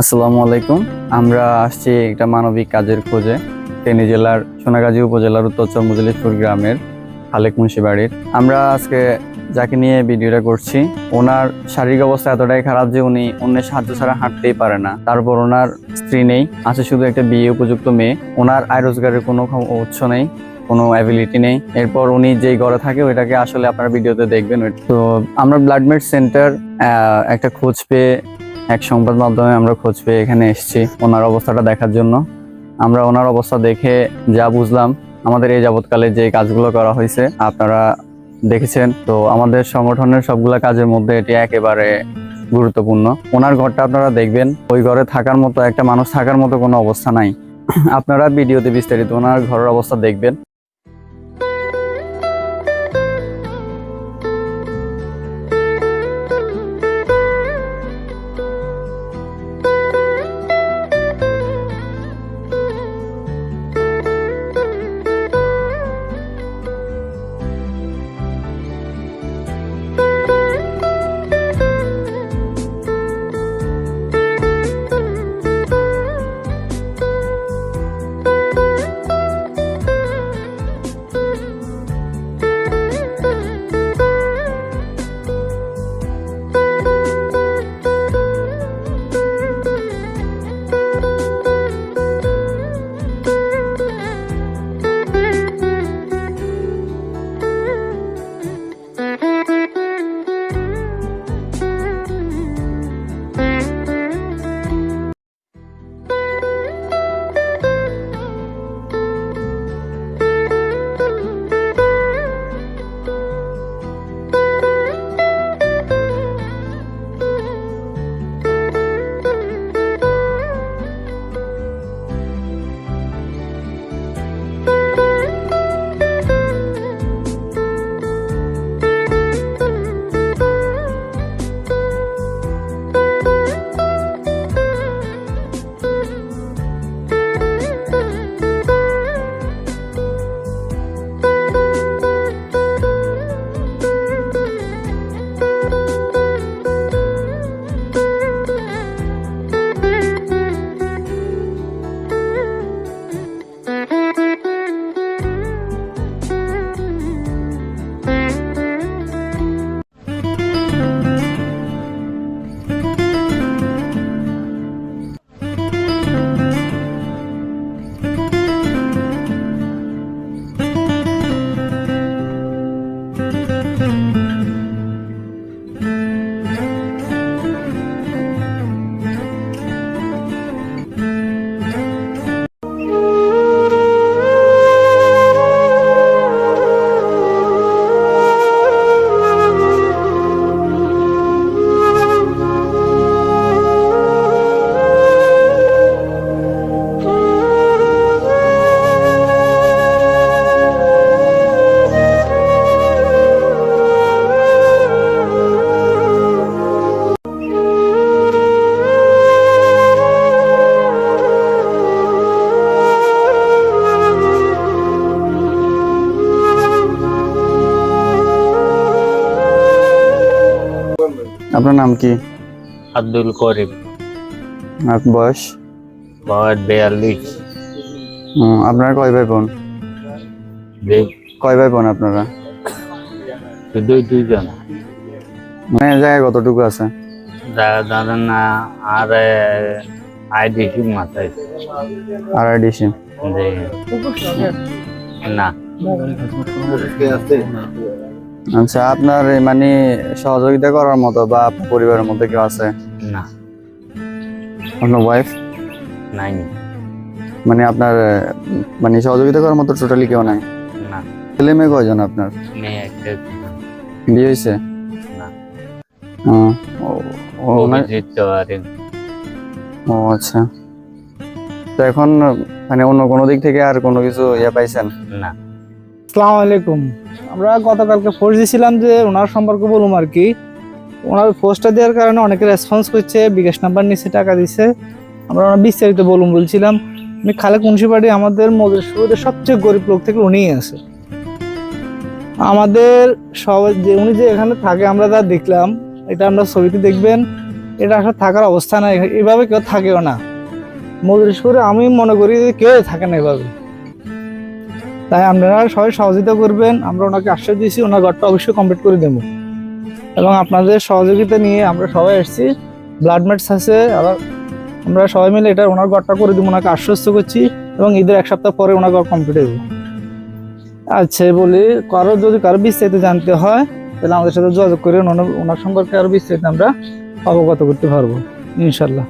আসসালামু আলাইকুম। আমরা আসছি একটা মানবিক কাজের খোঁজে। ফেনী জেলার সোনাগাজী উপজেলার উত্তর চর্মজলিশপুর গ্রামের খালেক মুন্সি বাড়ির। আমরা আজকে যাকে নিয়ে ভিডিওটা করছি, ওনার শারীরিক অবস্থা এতটাই খারাপ যে উনি অন্যের সাহায্য ছাড়া হাঁটতেই পারে না। তারপর ওনার স্ত্রী নেই, আছে শুধু একটা বিয়ে উপযুক্ত মেয়ে। ওনার আয় রোজগারের কোনো উৎস নেই, কোনো অ্যাবিলিটি নেই। এরপর উনি যেই ঘরে থাকে, ওইটাকে আসলে আপনারা ভিডিওতে দেখবেন। তো আমরা ব্লাডমেড সেন্টার একটা খোঁজ পেয়ে এক সংবাদ মাধ্যমে আমরা খোঁজ পেয়ে এখানে এসেছি ওনার অবস্থাটা দেখার জন্য। আমরা ওনার অবস্থা দেখে যা বুঝলাম, আমাদের এই যাবৎকালে যে কাজগুলো করা হয়েছে, আপনারা দেখেছেন। তো আমাদের সংগঠনের সবগুলো কাজের মধ্যে এটি একেবারে গুরুত্বপূর্ণ। ওনার ঘরটা আপনারা দেখবেন, ওই ঘরে থাকার মতো, একটা মানুষ থাকার মতো কোনো অবস্থা নাই। আপনারা ভিডিওতে বিস্তারিত ওনার ঘরের অবস্থা দেখবেন। আপনার নাম কি? আব্দুল করিম। আর বয়স? বয়স বিয়াল্লিশ। আপনার কয় ভাই বোন কয় ভাই বোন আপনারা? দুই দুইজন। মানে জায়গায় কতটুকু আছে? দাদা দাদা না আর আইডিসি মাথায় আর ডিসি না। আচ্ছা আপনার মানে সহযোগিতা করার মতো বা আপনার পরিবারের মধ্যে কেউ আছে? না। আপনার ওয়াইফ নাই। মানে আপনার মানে সহযোগিতা করার মতো টোটালি কেউ নাই? না। ছেলে মেয়ে কয়জন আপনার? মেয়ে একটা বিয়ে হয়েছে? না। ও, অভিজিৎ ও আচ্ছা। তো এখন মানে অন্য কোনো দিক থেকে আর কোনো কিছু ইয়ে পাইছেন? না। আসসালামু আলাইকুম। আমরা গতকালকে ফোর্স দিয়েছিলাম যে ওনার সম্পর্কে বলুম আর কি। ওনার পোস্টটা দেওয়ার কারণে অনেকে রেসপন্স করছে, বিকাশ নাম্বার নিচে টাকা দিছে। আমরা ওনার বিস্তারিত বলুম বলছিলাম। উনি খালেক মুন্সিপাড়ি আমাদের মজুরপুরের সবচেয়ে গরিব লোক থেকে উনিই আছে। আমাদের সবাই যে উনি যে এখানে থাকে, আমরা তা দেখলাম, এটা আমরা ছবিতে দেখবেন, এটা আসলে থাকার অবস্থা নাই। এভাবে কেউ থাকেও না। মজুরি আমি মনে করি যে কেউ থাকে না এভাবে। তাই আপনারা সবাই সহযোগিতা করবেন। আমরা ওনাকে আশ্বাস দিয়েছি, ওনার ঘরটা অবশ্যই কমপ্লিট করে দেবো। এবং আপনাদের সহযোগিতা নিয়ে আমরা সবাই এসেছি। ব্লাড ম্যাটস আছে, আবার আমরা সবাই মিলে এটা ওনার ঘরটা করে দেবো, ওনাকে আশ্বস্ত করছি এবং ঈদের এক সপ্তাহ পরে ওনার ঘর কমপ্লিট হবে আচ্ছা বলি, কারও যদি কারও বিস্তারিত জানতে হয়, তাহলে আমাদের সাথে যোগাযোগ করে ওনার সম্পর্কে আরও বিস্তারিত আমরা অবগত করতে পারব, ইনশাল্লাহ।